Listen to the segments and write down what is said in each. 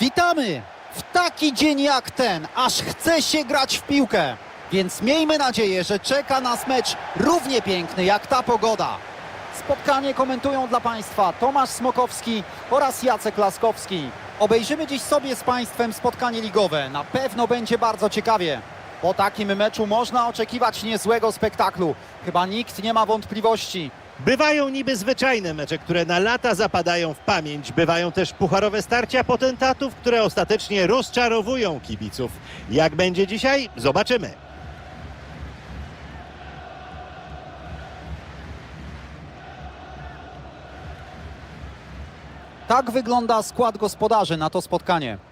Witamy! W taki dzień jak ten, aż chce się grać w piłkę. Więc miejmy nadzieję, że czeka nas mecz równie piękny jak ta pogoda. Spotkanie komentują dla Państwa Tomasz Smokowski oraz Jacek Laskowski. Obejrzymy dziś sobie z Państwem spotkanie ligowe. Na pewno będzie bardzo ciekawie. Po takim meczu można oczekiwać niezłego spektaklu. Chyba nikt nie ma wątpliwości. Bywają niby zwyczajne mecze, które na lata zapadają w pamięć. Bywają też pucharowe starcia potentatów, które ostatecznie rozczarowują kibiców. Jak będzie dzisiaj? Zobaczymy. Tak wygląda skład gospodarzy na to spotkanie.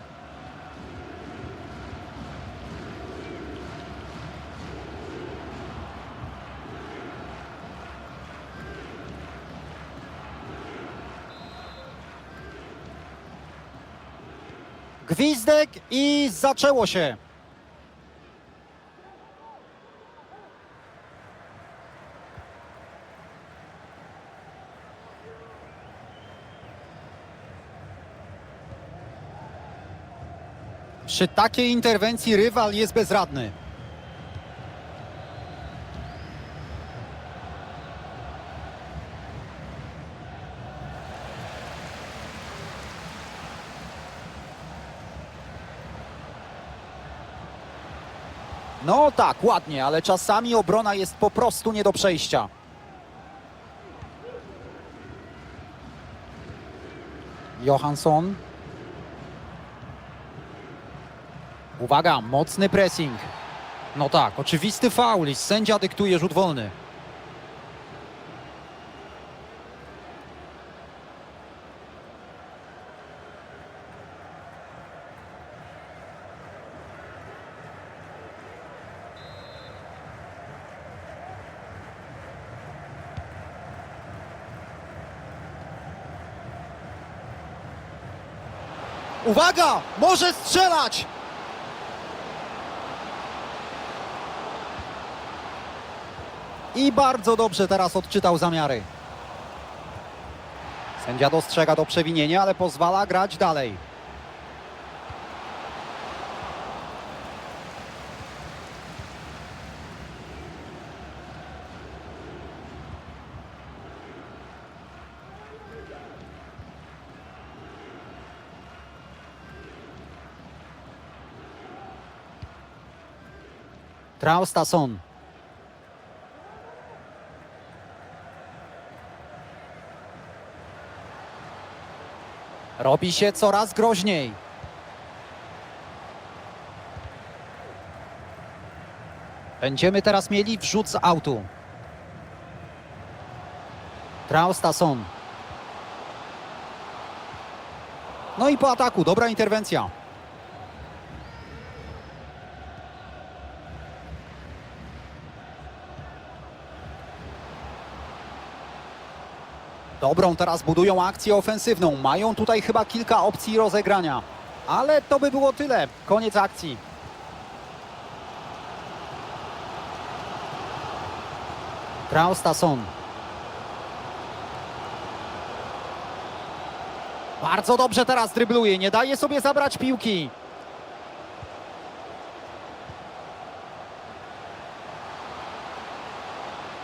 Gwizdek i zaczęło się. Przy takiej interwencji rywal jest bezradny. No tak, ładnie, ale czasami obrona jest po prostu nie do przejścia. Johansson. Uwaga, mocny pressing. No tak, oczywisty faul i sędzia dyktuje rzut wolny. Uwaga! Może strzelać! I bardzo dobrze teraz odczytał zamiary. Sędzia dostrzega to przewinienie, ale pozwala grać dalej. Traustason. Robi się coraz groźniej. Będziemy teraz mieli wrzut z autu. Traustason. No i po ataku, dobra interwencja. Dobrą teraz budują akcję ofensywną. Mają tutaj chyba kilka opcji rozegrania. Ale to by było tyle. Koniec akcji. Traustason. Bardzo dobrze teraz drybluje. Nie daje sobie zabrać piłki.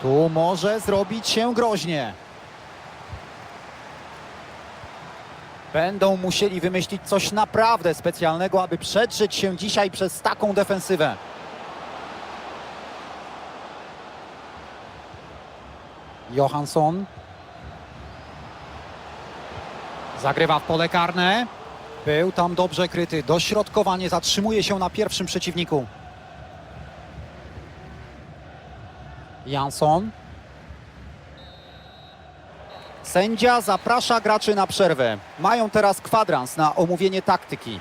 Tu może zrobić się groźnie. Będą musieli wymyślić coś naprawdę specjalnego, aby przedrzeć się dzisiaj przez taką defensywę. Johansson. Zagrywa w pole karne. Był tam dobrze kryty. Dośrodkowanie zatrzymuje się na pierwszym przeciwniku. Jansson. Sędzia zaprasza graczy na przerwę. Mają teraz kwadrans na omówienie taktyki.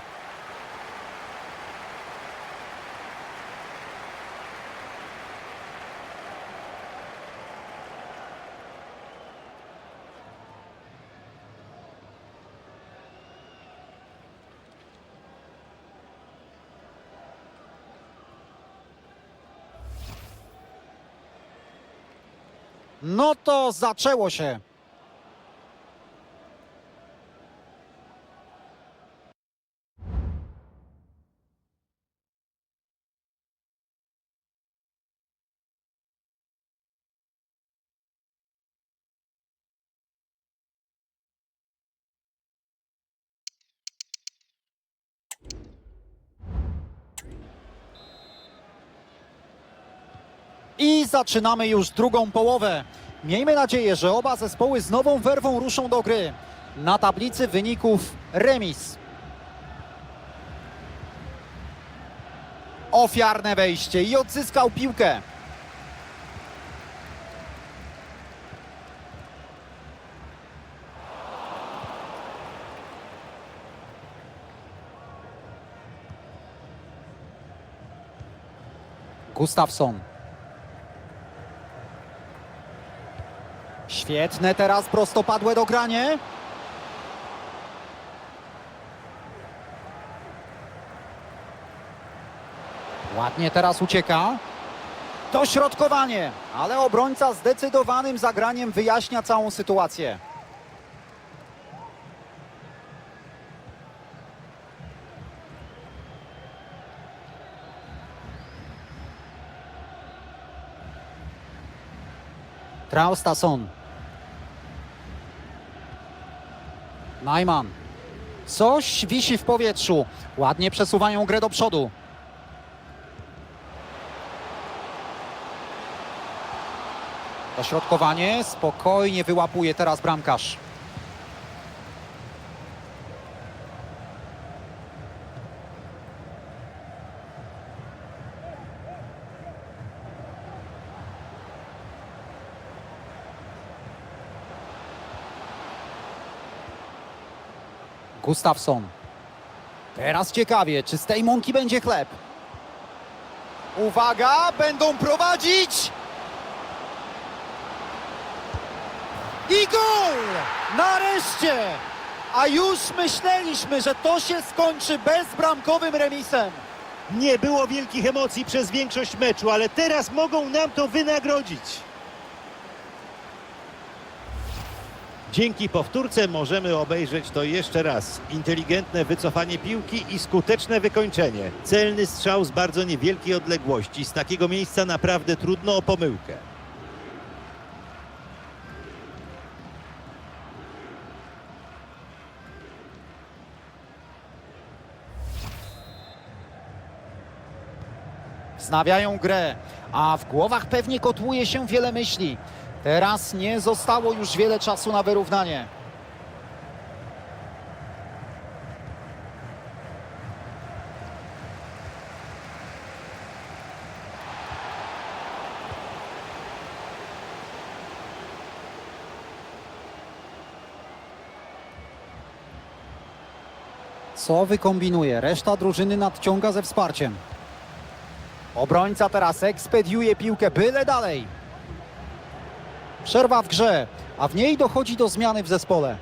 No to zaczęło się. I zaczynamy już drugą połowę. Miejmy nadzieję, że oba zespoły z nową werwą ruszą do gry. Na tablicy wyników remis. Ofiarne wejście i odzyskał piłkę. Gustafsson. Świetne teraz prostopadłe dogranie. Ładnie teraz ucieka. Dośrodkowanie, ale obrońca zdecydowanym zagraniem wyjaśnia całą sytuację. Traustason. Najman. Coś wisi w powietrzu. Ładnie przesuwają grę do przodu. Dośrodkowanie. Spokojnie wyłapuje teraz bramkarz. Gustafsson. Teraz ciekawie, czy z tej mąki będzie chleb. Uwaga, będą prowadzić! I gol! Nareszcie! A już myśleliśmy, że to się skończy bezbramkowym remisem. Nie było wielkich emocji przez większość meczu, ale teraz mogą nam to wynagrodzić. Dzięki powtórce możemy obejrzeć to jeszcze raz. Inteligentne wycofanie piłki i skuteczne wykończenie. Celny strzał z bardzo niewielkiej odległości. Z takiego miejsca naprawdę trudno o pomyłkę. Wznawiają grę, a w głowach pewnie kotłuje się wiele myśli. Teraz nie zostało już wiele czasu na wyrównanie. Co wykombinuje? Reszta drużyny nadciąga ze wsparciem. Obrońca teraz ekspediuje piłkę byle dalej. Przerwa w grze, a w niej dochodzi do zmiany w zespole.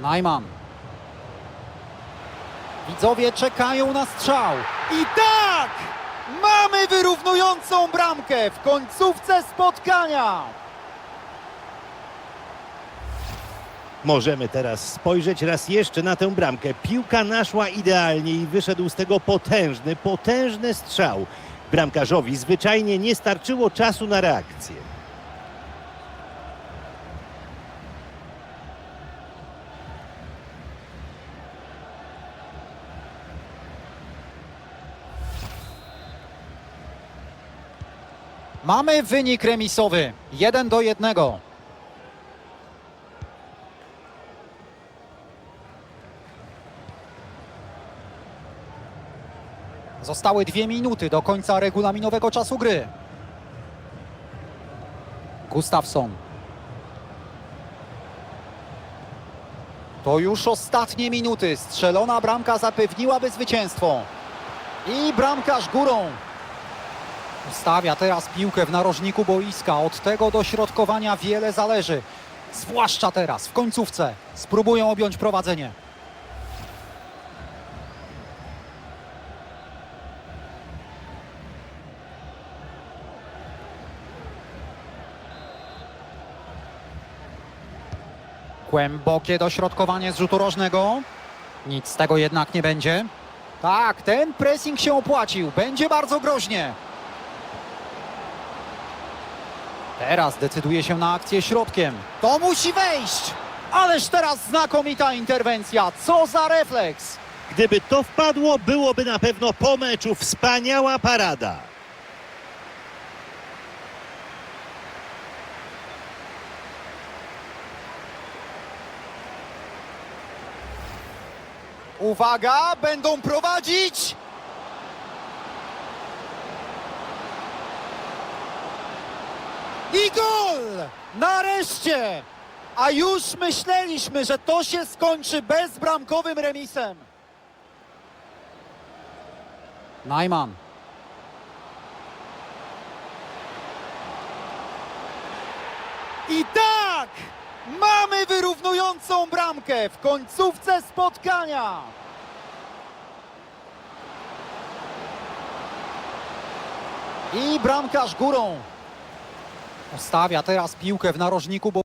Najman. Widzowie czekają na strzał. I tak! Mamy wyrównującą bramkę w końcówce spotkania. Możemy teraz spojrzeć raz jeszcze na tę bramkę. Piłka naszła idealnie i wyszedł z tego potężny, potężny strzał. Bramkarzowi zwyczajnie nie starczyło czasu na reakcję. Mamy wynik remisowy. 1 do 1. Zostały dwie minuty do końca regulaminowego czasu gry. Gustafsson. To już ostatnie minuty. Strzelona bramka zapewniłaby zwycięstwo. I bramkarz górą. Ustawia teraz piłkę w narożniku boiska. Od tego dośrodkowania wiele zależy. Zwłaszcza teraz, w końcówce. Spróbują objąć prowadzenie. Głębokie dośrodkowanie z rzutu rożnego. Nic z tego jednak nie będzie. Tak, ten pressing się opłacił. Będzie bardzo groźnie. Teraz decyduje się na akcję środkiem. To musi wejść! Ależ teraz znakomita interwencja. Co za refleks! Gdyby to wpadło, byłoby na pewno po meczu wspaniała parada. Uwaga, będą prowadzić! I gol! Nareszcie! A już myśleliśmy, że to się skończy bezbramkowym remisem. Najman. I tak! Mamy wyrównującą bramkę w końcówce spotkania. I bramkarz górą. Ostawia teraz piłkę w narożniku, bo